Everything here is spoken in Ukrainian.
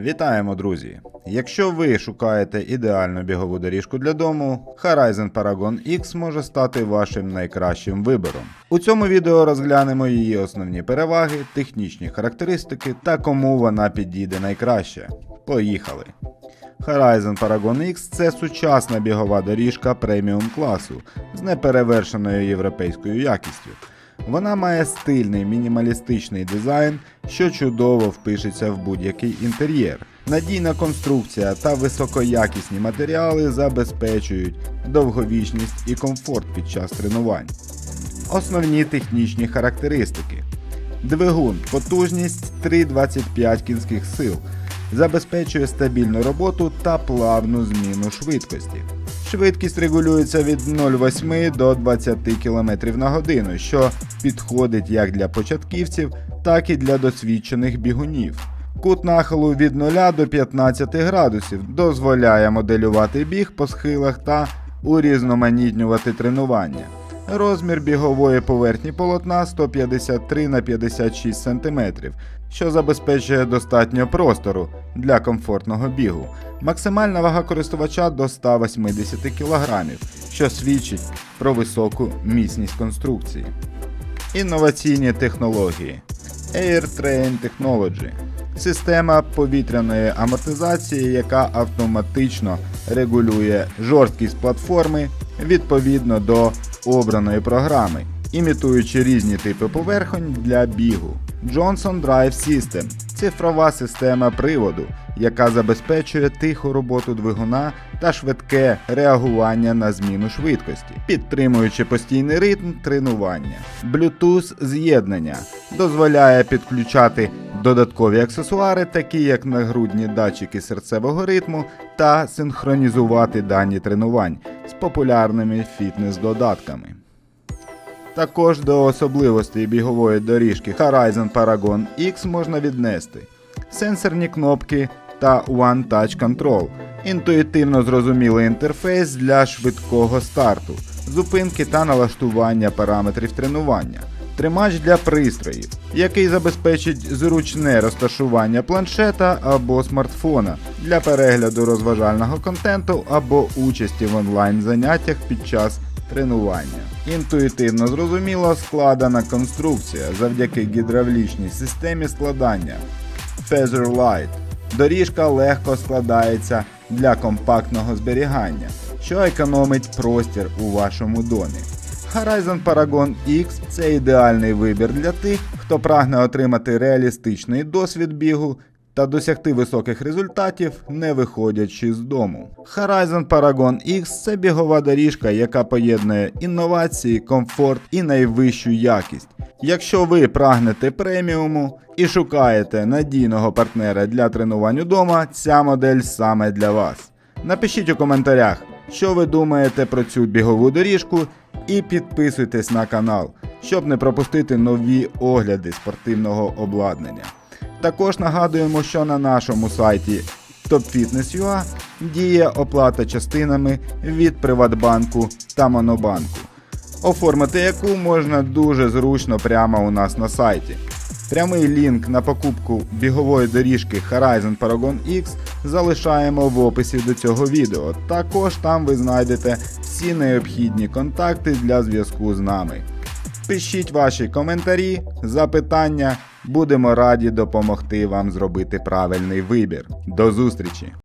Вітаємо, друзі! Якщо ви шукаєте ідеальну бігову доріжку для дому, Horizon Paragon X може стати вашим найкращим вибором. У цьому відео розглянемо її основні переваги, технічні характеристики та кому вона підійде найкраще. Поїхали! Horizon Paragon X це сучасна бігова доріжка преміум класу з неперевершеною європейською якістю. Вона має стильний мінімалістичний дизайн, що чудово впишеться в будь-який інтер'єр. Надійна конструкція та високоякісні матеріали забезпечують довговічність і комфорт під час тренувань. Основні технічні характеристики: двигун, потужність 3,25 кінських сил, забезпечує стабільну роботу та плавну зміну швидкості. Швидкість регулюється від 0,8 до 20 км на годину, що підходить як для початківців, так і для досвідчених бігунів. Кут нахилу від 0 до 15 градусів дозволяє моделювати біг по схилах та урізноманітнювати тренування. Розмір бігової поверхні полотна 153 на 56 см, що забезпечує достатньо простору для комфортного бігу. Максимальна вага користувача до 180 кг, що свідчить про високу міцність конструкції. Інноваційні технології AirTrain Technology система повітряної амортизації, яка автоматично регулює жорсткість платформи відповідно до обраної програми, імітуючи різні типи поверхонь для бігу. Johnson Drive System цифрова система приводу, яка забезпечує тиху роботу двигуна та швидке реагування на зміну швидкості, підтримуючи постійний ритм тренування. Bluetooth з'єднання дозволяє підключати додаткові аксесуари, такі як нагрудні датчики серцевого ритму, та синхронізувати дані тренувань з популярними фітнес-додатками. Також до особливостей бігової доріжки Horizon Paragon X можна віднести сенсорні кнопки та One Touch Control, інтуїтивно зрозумілий інтерфейс для швидкого старту, зупинки та налаштування параметрів тренування, тримач для пристроїв, який забезпечить зручне розташування планшета або смартфона для перегляду розважального контенту або участі в онлайн заняттях під час тренування. Інтуїтивно зрозуміло складена конструкція завдяки гідравлічній системі складання Feather Light. Доріжка легко складається для компактного зберігання, що економить простір у вашому домі. Horizon Paragon X це ідеальний вибір для тих, хто прагне отримати реалістичний досвід бігу та досягти високих результатів, не виходячи з дому. Horizon Paragon X це бігова доріжка, яка поєднує інновації, комфорт і найвищу якість. Якщо ви прагнете преміуму і шукаєте надійного партнера для тренувань удома, ця модель саме для вас. Напишіть у коментарях, що ви думаєте про цю бігову доріжку, і підписуйтесь на канал, щоб не пропустити нові огляди спортивного обладнання. Також нагадуємо, що на нашому сайті TopFitness.ua діє оплата частинами від Приватбанку та Монобанку, оформити яку можна дуже зручно прямо у нас на сайті. Прямий лінк на покупку бігової доріжки Horizon Paragon X залишаємо в описі до цього відео. Також там ви знайдете всі необхідні контакти для зв'язку з нами. Пишіть ваші коментарі, запитання, будемо раді допомогти вам зробити правильний вибір. До зустрічі!